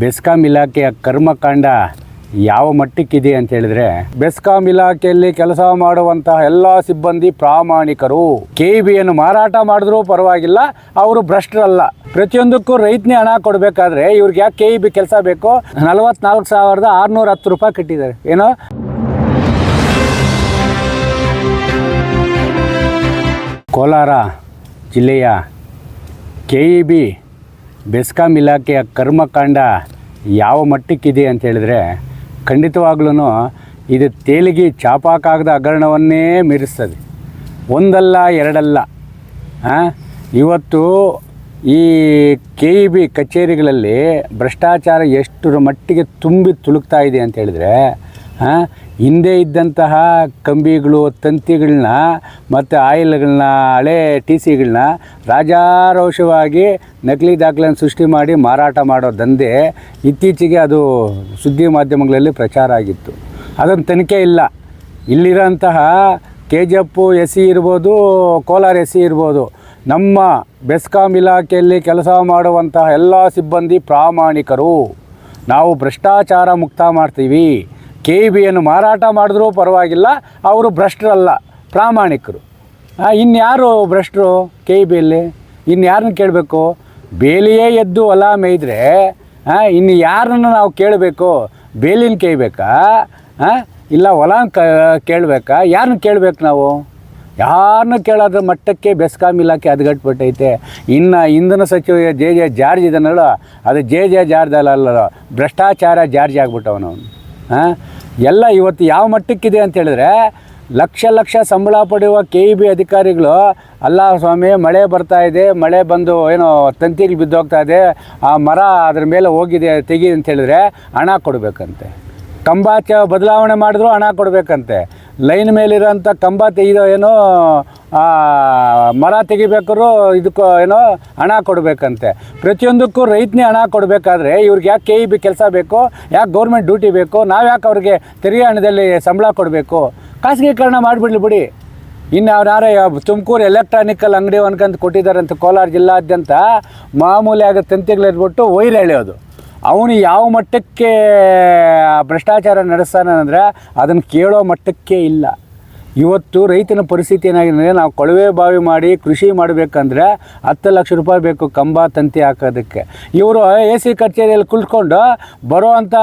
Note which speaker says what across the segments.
Speaker 1: ಬೆಸ್ಕಾಂ ಇಲಾಖೆಯ ಕರ್ಮಕಾಂಡ ಯಾವ ಮಟ್ಟಕ್ಕಿದೆ ಅಂತ ಹೇಳಿದ್ರೆ, ಬೆಸ್ಕಾಂ ಇಲಾಖೆಯಲ್ಲಿ ಕೆಲಸ ಮಾಡುವಂತಹ ಎಲ್ಲ ಸಿಬ್ಬಂದಿ ಪ್ರಾಮಾಣಿಕರು. ಕೆ ಬಿಯನ್ನು ಮಾರಾಟ ಮಾಡಿದ್ರೂ ಪರವಾಗಿಲ್ಲ, ಅವರು ಭ್ರಷ್ಟರಲ್ಲ. ಪ್ರತಿಯೊಂದಕ್ಕೂ ರೈತನೇ ಹಣ ಕೊಡಬೇಕಾದ್ರೆ ಇವ್ರಿಗೆ ಯಾಕೆ ಕೆ ಬಿ ಕೆಲಸ ಬೇಕು, ನಲವತ್ನಾಲ್ಕು ಸಾವಿರದ ಆರುನೂರ ಹತ್ತು ರೂಪಾಯಿ ಕಟ್ಟಿದ್ದಾರೆ. ಏನೋ? ಕೋಲಾರ ಜಿಲ್ಲೆಯ ಕೆ ಬಿ ಬೆಸ್ಕಾಂ ಇಲಾಖೆಯ ಕರ್ಮಕಾಂಡ ಯಾವ ಮಟ್ಟಕ್ಕಿದೆ ಅಂತ ಹೇಳಿದ್ರೆ ಖಂಡಿತವಾಗ್ಲೂ ಇದು ತೇಲಿಗೆ ಚಾಪಾಕಾಗದ ಹಗರಣವನ್ನೇ ಮೀರಿಸ್ತದೆ ಒಂದಲ್ಲ, ಎರಡಲ್ಲ? ಇವತ್ತು ಈ ಕೆ ಇ ಬಿ ಕಚೇರಿಗಳಲ್ಲಿ ಭ್ರಷ್ಟಾಚಾರ ಎಷ್ಟರ ಮಟ್ಟಿಗೆ ತುಂಬಿ ತುಳುಕ್ತಾ ಇದೆ ಅಂತ ಹೇಳಿದ್ರೆ ಹಿಂದೆ ಇದ್ದಂತಹ ಕಂಬಿಗಳು, ತಂತಿಗಳನ್ನ ಮತ್ತು ಆಯಿಲ್ಗಳನ್ನ ಹಳೆ ಟಿ ಸಿಗಳನ್ನ ರಾಜಾರೋಷವಾಗಿ ನಕಲಿ ದಾಖಲೆಯನ್ನು ಸೃಷ್ಟಿ ಮಾಡಿ ಮಾರಾಟ ಮಾಡೋ ದಂಧೆ ಇತ್ತೀಚೆಗೆ ಅದು ಸುದ್ದಿ ಮಾಧ್ಯಮಗಳಲ್ಲಿ ಪ್ರಚಾರ ಆಗಿತ್ತು. ಅದೊಂದು ತನಿಖೆ ಇಲ್ಲ. ಇಲ್ಲಿರೋಂತಹ K G F S C ಇರ್ಬೋದು, ಕೋಲಾರ ಎಸ್ ಸಿ ಇರ್ಬೋದು, ನಮ್ಮ ಬೆಸ್ಕಾಂ ಇಲಾಖೆಯಲ್ಲಿ ಕೆಲಸ ಮಾಡುವಂತಹ ಎಲ್ಲ ಸಿಬ್ಬಂದಿ ಪ್ರಾಮಾಣಿಕರು. ನಾವು ಭ್ರಷ್ಟಾಚಾರ ಮುಕ್ತ ಮಾಡ್ತೀವಿ. ಕೆ ಬಿಯನ್ನು ಮಾರಾಟ ಮಾಡಿದ್ರೂ ಪರವಾಗಿಲ್ಲ ಅವರು ಭ್ರಷ್ಟರಲ್ಲ ಪ್ರಾಮಾಣಿಕರು. ಇನ್ಯಾರು ಭ್ರಷ್ಟರು ಕೆ ಇ ಬಿಯಲ್ಲಿ? ಇನ್ಯಾರನ್ನ ಕೇಳಬೇಕು? ಬೇಲಿಯೇ ಎದ್ದು ಹೊಲ ಆ, ಇನ್ನು ಯಾರನ್ನು ನಾವು ಕೇಳಬೇಕು? ಬೇಲಿನ ಕೇಳಬೇಕಾ? ಇಲ್ಲ ಹೊಲ ಕ ಕೇಳಬೇಕಾ? ಯಾರನ್ನ ಕೇಳಬೇಕು ನಾವು? ಯಾರನ್ನು ಕೇಳೋದ್ರ ಮಟ್ಟಕ್ಕೆ ಬೆಸ್ಕಾಮ್ ಇಲಾಖೆ ಅದ್ಗಟ್ಬಿಟ್ಟೈತೆ ಇನ್ನು ಇಂಧನ ಸಚಿವ ಜೆ ಜೆ ಜಾರ್ಜ್ ಇದನ್ನಲ್ಲ ಅದು ಜೆ ಜೆ ಜಾರ್ಜ್ ಅಲ್ಲ ಭ್ರಷ್ಟಾಚಾರ ಜಾರ್ಜ್ ಆಗ್ಬಿಟ್ಟವನು ಹಾಂ ಎಲ್ಲ ಇವತ್ತು ಯಾವ ಮಟ್ಟಕ್ಕಿದೆ ಅಂತ ಹೇಳಿದ್ರೆ ಲಕ್ಷ ಲಕ್ಷ ಸಂಬಳ ಪಡೆಯುವ ಕೆ ಇ ಬಿ ಅಧಿಕಾರಿಗಳು ಅಲ್ಲ ಸ್ವಾಮಿ, ಮಳೆ ಬರ್ತಾ ಇದೆ, ಮಳೆ ಬಂದು ಏನೋ ತಂತಿಗೆ ಬಿದ್ದೋಗ್ತಾ ಇದೆ, ಆ ಮರ ಅದ್ರ ಮೇಲೆ ಹೋಗಿದೆ ತೆಗಿ ಅಂತ ಹೇಳಿದ್ರೆ ಹಣ ಕೊಡಬೇಕಂತೆ. ಕಂಬಾಚ ಬದಲಾವಣೆ ಮಾಡಿದ್ರು ಹಣ ಕೊಡಬೇಕಂತೆ. ಲೈನ್ ಮೇಲಿರೋಂಥ ಕಂಬ ತೆಗೆದು ಏನೋ ಮರ ತೆಗಿಬೇಕಾದ್ರು ಇದಕ್ಕೂ ಏನೋ ಹಣ ಕೊಡಬೇಕಂತೆ. ಪ್ರತಿಯೊಂದಕ್ಕೂ ರೈತನೇ ಹಣ ಕೊಡಬೇಕಾದ್ರೆ ಇವ್ರಿಗೆ ಯಾಕೆ ಕೆ ಇ ಬಿ ಕೆಲಸ ಬೇಕು, ಯಾಕೆ ಗೌರ್ಮೆಂಟ್ ಡ್ಯೂಟಿ ಬೇಕು, ನಾವು ಯಾಕೆ ಅವ್ರಿಗೆ ತೆರಿಗೆ ಹಣದಲ್ಲಿ ಸಂಬಳ ಕೊಡಬೇಕು? ಖಾಸಗೀಕರಣ ಮಾಡಿಬಿಡ್ಲಿ ಬಿಡಿ. ಇನ್ನು ಅವ್ರು ಯಾರೇ, ತುಮಕೂರು ಎಲೆಕ್ಟ್ರಾನಿಕಲ್ ಅಂಗಡಿ ಒನ್ಕಂತ ಕೊಟ್ಟಿದ್ದಾರೆ ಅಂತ ಕೋಲಾರ ಜಿಲ್ಲಾದ್ಯಂತ ಮಾಮೂಲಿ ಆಗೋ ತಂತಿಗಳು ಇಟ್ಬಿಟ್ಟು ವೈರ್ ಎಳೆಯೋದು. ಅವನು ಯಾವ ಮಟ್ಟಕ್ಕೆ ಭ್ರಷ್ಟಾಚಾರ ನಡೆಸ್ತಾನೆ ಅಂದರೆ ಅದನ್ನು ಕೇಳೋ ಮಟ್ಟಕ್ಕೆ ಇಲ್ಲ. ಇವತ್ತು ರೈತನ ಪರಿಸ್ಥಿತಿ ಏನಾಗಿದೆ ನಾವು ಕೊಳವೆ ಬಾವಿ ಮಾಡಿ ಕೃಷಿ ಮಾಡಬೇಕಂದ್ರೆ ಹತ್ತು ಲಕ್ಷ ರೂಪಾಯಿ ಬೇಕು ಕಂಬ ತಂತಿ ಹಾಕೋದಕ್ಕೆ. ಇವರು ಎ ಸಿ ಕಚೇರಿಯಲ್ಲಿ ಕುಳ್ಕೊಂಡು ಬರೋವಂಥ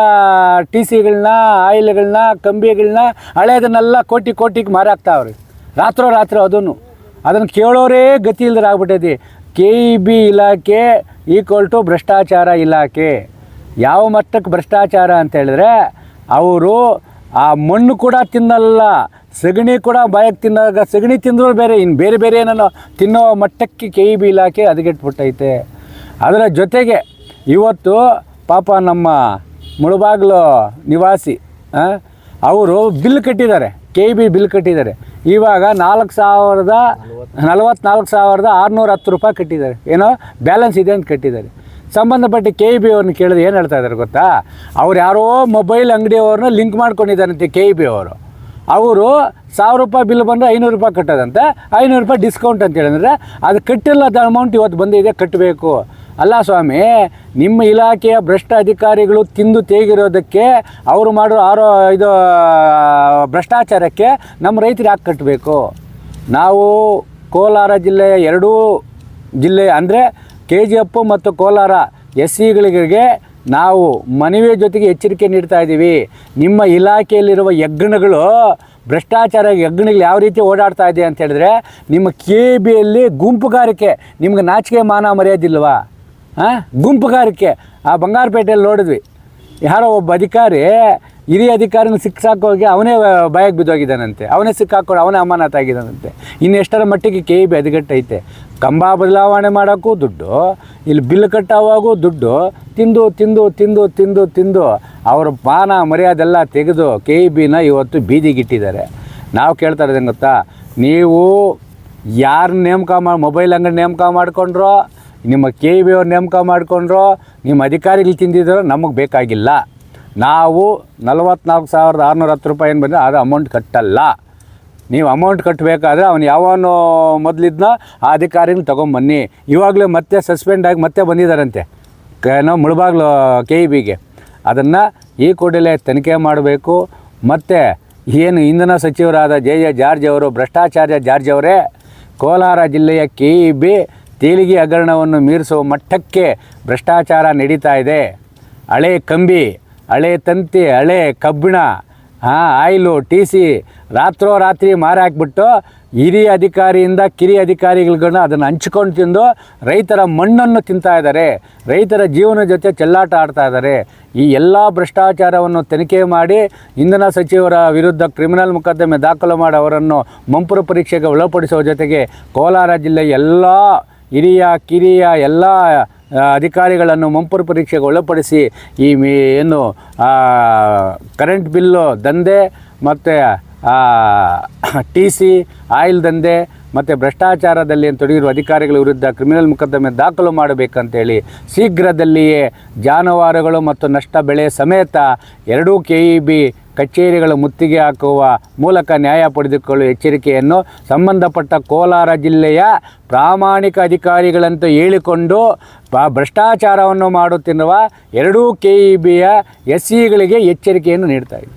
Speaker 1: ಟಿ ಸಿಗಳನ್ನ ಆಯಿಲ್ಗಳನ್ನ, ಕಂಬಿಗಳನ್ನ ಹಳೆಯದನ್ನೆಲ್ಲ ಕೋಟಿ ಕೋಟಿಗೆ ಮಾರಾಕ್ತಾವ್ರಿ. ರಾತ್ರೋ ರಾತ್ರಿ ಅದನ್ನು. ಅದನ್ನು ಕೇಳೋರೇ ಗತಿ ಇಲ್ದ್ರೆ ಆಗ್ಬಿಟ್ಟೈತಿ ಕೆ ಇ ಬಿ ಇಲಾಖೆ ಈಕ್ವಲ್ ಟು ಭ್ರಷ್ಟಾಚಾರ ಇಲಾಖೆ. ಯಾವ ಮಟ್ಟಕ್ಕೆ ಭ್ರಷ್ಟಾಚಾರ ಅಂತ ಹೇಳಿದ್ರೆ ಅವರು ಆ ಮಣ್ಣು ಕೂಡ ತಿನ್ನಲ್ಲ, ಸಗಣಿ ಕೂಡ ಬಾಯಕ್ಕೆ ತಿನ್ನಾಗ ಸಗಣಿ ತಿಂದರೂ ಬೇರೆ ಇನ್ನು ಬೇರೆ ಬೇರೆ ಏನೋ ತಿನ್ನೋ ಮಟ್ಟಕ್ಕೆ ಕೆ ಬಿ ಇಲಾಖೆ ಹದಗೆಟ್ಬಿಟ್ಟೈತೆ. ಅದರ ಜೊತೆಗೆ ಇವತ್ತು ಪಾಪ ನಮ್ಮ ಮುಳುಬಾಗ್ಲು ನಿವಾಸಿ ಅವರು ಬಿಲ್ ಕಟ್ಟಿದ್ದಾರೆ ಕೆ ಬಿ ಬಿಲ್ ಕಟ್ಟಿದ್ದಾರೆ. ಇವಾಗ ನಾಲ್ಕು ಸಾವಿರದ ನಲವತ್ನಾಲ್ಕು ಸಾವಿರದ ಆರುನೂರ ಹತ್ತು ರೂಪಾಯಿ ಕಟ್ಟಿದ್ದಾರೆ. ಏನೋ ಬ್ಯಾಲೆನ್ಸ್ ಇದೆ ಅಂತ ಕಟ್ಟಿದ್ದಾರೆ. ಸಂಬಂಧಪಟ್ಟ ಕೆ ಇ ಬಿ ಅವ್ರನ್ನ ಕೇಳಿದ್ರೆ ಏನು ಹೇಳ್ತಾ ಇದ್ದಾರೆ ಗೊತ್ತಾ? ಅವ್ರು ಯಾರೋ ಮೊಬೈಲ್ ಅಂಗಡಿಯವ್ರನ್ನ ಲಿಂಕ್ ಮಾಡ್ಕೊಂಡಿದ್ದಾರಂತೆ ಕೆ ಇ ಬಿ ಅವರು. ಅವರು ಸಾವಿರ ರೂಪಾಯಿ ಬಿಲ್ ಬಂದರೆ ಐನೂರು ರೂಪಾಯಿ ಕಟ್ಟೋದಂತೆ, ಐನೂರು ರೂಪಾಯಿ ಡಿಸ್ಕೌಂಟ್ ಅಂತ ಹೇಳಿದ್ರೆ ಅದು ಕಟ್ಟಿಲ್ಲ ಅದು ಅಮೌಂಟ್ ಇವತ್ತು ಬಂದಿದೆ, ಕಟ್ಟಬೇಕು. ಅಲ್ಲ ಸ್ವಾಮಿ, ನಿಮ್ಮ ಇಲಾಖೆಯ ಭ್ರಷ್ಟ ಅಧಿಕಾರಿಗಳು ತಿಂದು ತೇಗಿರೋದಕ್ಕೆ ಅವರು ಮಾಡೋ ಆರೋ ಇದು, ಭ್ರಷ್ಟಾಚಾರಕ್ಕೆ ನಮ್ಮ ರೈತರು ಯಾಕೆ ಕಟ್ಟಬೇಕು? ನಾವು ಕೋಲಾರ ಜಿಲ್ಲೆಯ ಎರಡೂ ಜಿಲ್ಲೆ ಅಂದರೆ ಕೆ ಜಿ ಎಫ್ ಮತ್ತು ಕೋಲಾರ ಎಸ್ ಸಿಗಳಿಗೆ ನಾವು ಮನವಿಯ ಜೊತೆಗೆ ಎಚ್ಚರಿಕೆ ನೀಡ್ತಾ ಇದ್ದೀವಿ. ನಿಮ್ಮ ಇಲಾಖೆಯಲ್ಲಿರುವ ಯಜ್ಞಗಳು ಭ್ರಷ್ಟಾಚಾರ ಯಜ್ಞಗಳು ಯಾವ ರೀತಿ ಓಡಾಡ್ತಾ ಇದೆ ಅಂತ ಹೇಳಿದ್ರೆ ನಿಮ್ಮ ಕೆ ಬಿಯಲ್ಲಿ ಗುಂಪುಗಾರಿಕೆ ನಿಮ್ಗೆ ನಾಚಿಕೆ ಮಾನ ಮರ್ಯಾದಿಲ್ವಾ? ಹಾಂ ಗುಂಪುಗಾರಿಕೆ. ಆ ಬಂಗಾರಪೇಟೆಯಲ್ಲಿ ನೋಡಿದ್ವಿ. ಯಾರೋ ಒಬ್ಬ ಅಧಿಕಾರಿ ಹಿರಿಯ ಅಧಿಕಾರಿನ ಸಿಕ್ಕಾಕೋಗಿ ಅವನೇ ಬಾಯಿಗೆ ಬಿದ್ದೋಗಿದ್ದಾನಂತೆ. ಅವನೇ ಸಿಕ್ಕಾಕೊಂಡು ಅವನೇ ಅಮಾನತಾಗಿದ್ದಾನಂತೆ ಇನ್ನು ಎಷ್ಟರ ಮಟ್ಟಿಗೆ ಕೆ ಇ ಬಿ ಹದಗೆಟ್ಟೈತೆ ಕಂಬ ಬದಲಾವಣೆ ಮಾಡೋಕ್ಕೂ ದುಡ್ಡು, ಇಲ್ಲಿ ಬಿಲ್ ಕಟ್ಟಾವಾಗೂ ದುಡ್ಡು, ತಿಂದು ತಿಂದು ತಿಂದು ತಿಂದು ತಿಂದು ಅವರ ಪಾನ ಮರ್ಯಾದೆಲ್ಲ ತೆಗೆದು ಕೆ ಇ ಬಿನ ಇವತ್ತು ಬೀದಿಗಿಟ್ಟಿದ್ದಾರೆ ನಾವು ಕೇಳ್ತಾ ಇರೋದೇನು ಗೊತ್ತಾ? ನೀವು ಯಾರು ನೇಮಕ ಮಾಡಿ ಮೊಬೈಲ್ ಅಂಗಡಿ ನೇಮಕ ಮಾಡಿಕೊಂಡ್ರೋ, ನಿಮ್ಮ ಕೆ ಇ ಬಿ ಅವ್ರು ನೇಮಕ ಮಾಡಿಕೊಂಡ್ರೋ, ನಿಮ್ಮ ಅಧಿಕಾರಿಗಳು ತಿಂದಿದ್ರೋ ನಮಗೆ ಬೇಕಾಗಿಲ್ಲ. ನಾವು ನಲವತ್ನಾಲ್ಕು ಸಾವಿರದ ಆರುನೂರ ಹತ್ತು ರೂಪಾಯಿ ಏನು ಬಂದರೆ ಅದು ಅಮೌಂಟ್ ಕಟ್ಟಲ್ಲ. ನೀವು ಅಮೌಂಟ್ ಕಟ್ಟಬೇಕಾದ್ರೆ ಅವ್ನು ಯಾವನು ಮೊದಲಿದ್ನ ಆ ಅಧಿಕಾರಿನ ತೊಗೊಂಬನ್ನಿ. ಇವಾಗಲೇ ಮತ್ತೆ ಸಸ್ಪೆಂಡ್ ಆಗಿ ಮತ್ತೆ ಬಂದಿದ್ದಾರಂತೆ ಏನೋ ಮುಳಬಾಗ್ಲು ಕೆ ಇ ಬಿಗೆ ಅದನ್ನು ಈ ಕೂಡಲೇ ತನಿಖೆ ಮಾಡಬೇಕು. ಮತ್ತು ಏನು ಇಂಧನ ಸಚಿವರಾದ ಜೆ ಜೆ ಜಾರ್ಜ್ ಅವರು, ಭ್ರಷ್ಟಾಚಾರ್ಯ ಜಾರ್ಜ್ ಅವರೇ, ಕೋಲಾರ ಜಿಲ್ಲೆಯ ಕೆ ಇ ಬಿ ತೇಲಿಗೆ ಹಗರಣವನ್ನು ಮೀರಿಸುವ ಮಟ್ಟಕ್ಕೆ ಭ್ರಷ್ಟಾಚಾರ ನಡೀತಾ ಇದೆ. ಹಳೆ ಕಂಬಿ. ಹಳೆ ತಂತಿ, ಹಳೆ ಕಬ್ಬಿಣ, ಹಾಂ, ಆಯಿಲು, ಟಿ ಸಿ ರಾತ್ರೋರಾತ್ರಿ ಮಾರಾಕ್ಬಿಟ್ಟು ಹಿರಿಯ ಅಧಿಕಾರಿಯಿಂದ ಕಿರಿಯ ಅಧಿಕಾರಿಗಳನ್ನ ಅದನ್ನು ಹಂಚ್ಕೊಂಡು ತಿಂದು ರೈತರ ಮಣ್ಣನ್ನು ತಿಂತಾ ಇದ್ದಾರೆ. ರೈತರ ಜೀವನ ಜೊತೆ ಚೆಲ್ಲಾಟ ಆಡ್ತಾ ಇದ್ದಾರೆ. ಈ ಎಲ್ಲ ಭ್ರಷ್ಟಾಚಾರವನ್ನು ತನಿಖೆ ಮಾಡಿ ಇಂಧನ ಸಚಿವರ ವಿರುದ್ಧ ಕ್ರಿಮಿನಲ್ ಮೊಕದ್ದಮೆ ದಾಖಲು ಮಾಡಿ ಅವರನ್ನು ಮಂಪುರ ಪರೀಕ್ಷೆಗೆ ಒಳಪಡಿಸುವ ಜೊತೆಗೆ ಕೋಲಾರ ಜಿಲ್ಲೆಯ ಎಲ್ಲ ಹಿರಿಯ, ಕಿರಿಯ ಎಲ್ಲ ಅಧಿಕಾರಿಗಳನ್ನು ಮಂಪರು ಪರೀಕ್ಷೆಗೆ ಒಳಪಡಿಸಿ ಈ ಏನು ಕರೆಂಟ್ ಬಿಲ್ಲು ದಂಧೆ ಮತ್ತು ಟಿ ಸಿ ಆಯಿಲ್ ದಂಧೆ ಮತ್ತು ಭ್ರಷ್ಟಾಚಾರದಲ್ಲಿ ತೊಡಗಿರುವ ಅಧಿಕಾರಿಗಳ ವಿರುದ್ಧ ಕ್ರಿಮಿನಲ್ ಮೊಕದ್ದಮೆ ದಾಖಲು ಮಾಡಬೇಕಂತೇಳಿ ಶೀಘ್ರದಲ್ಲಿಯೇ ಜಾನುವಾರುಗಳು ಮತ್ತು ನಷ್ಟ ಬೆಳೆ ಸಮೇತ ಎರಡೂ ಕೆ ಇ ಬಿ ಕಚೇರಿಗಳ ಮುತ್ತಿಗೆ ಹಾಕುವ ಮೂಲಕ ನ್ಯಾಯ ಪಡೆದುಕೊಳ್ಳುವ ಎಚ್ಚರಿಕೆಯನ್ನು ಸಂಬಂಧಪಟ್ಟ ಕೋಲಾರ ಜಿಲ್ಲೆಯ ಪ್ರಾಮಾಣಿಕ ಅಧಿಕಾರಿಗಳಂತ ಹೇಳಿಕೊಂಡು ಭ್ರಷ್ಟಾಚಾರವನ್ನು ಮಾಡುತ್ತಿರುವ ಎರಡೂ ಕೆ ಇ ಬಿಯ ಎಸ್ ಸಿಗಳಿಗೆ ಎಚ್ಚರಿಕೆಯನ್ನು ನೀಡ್ತಾ ಇದೆ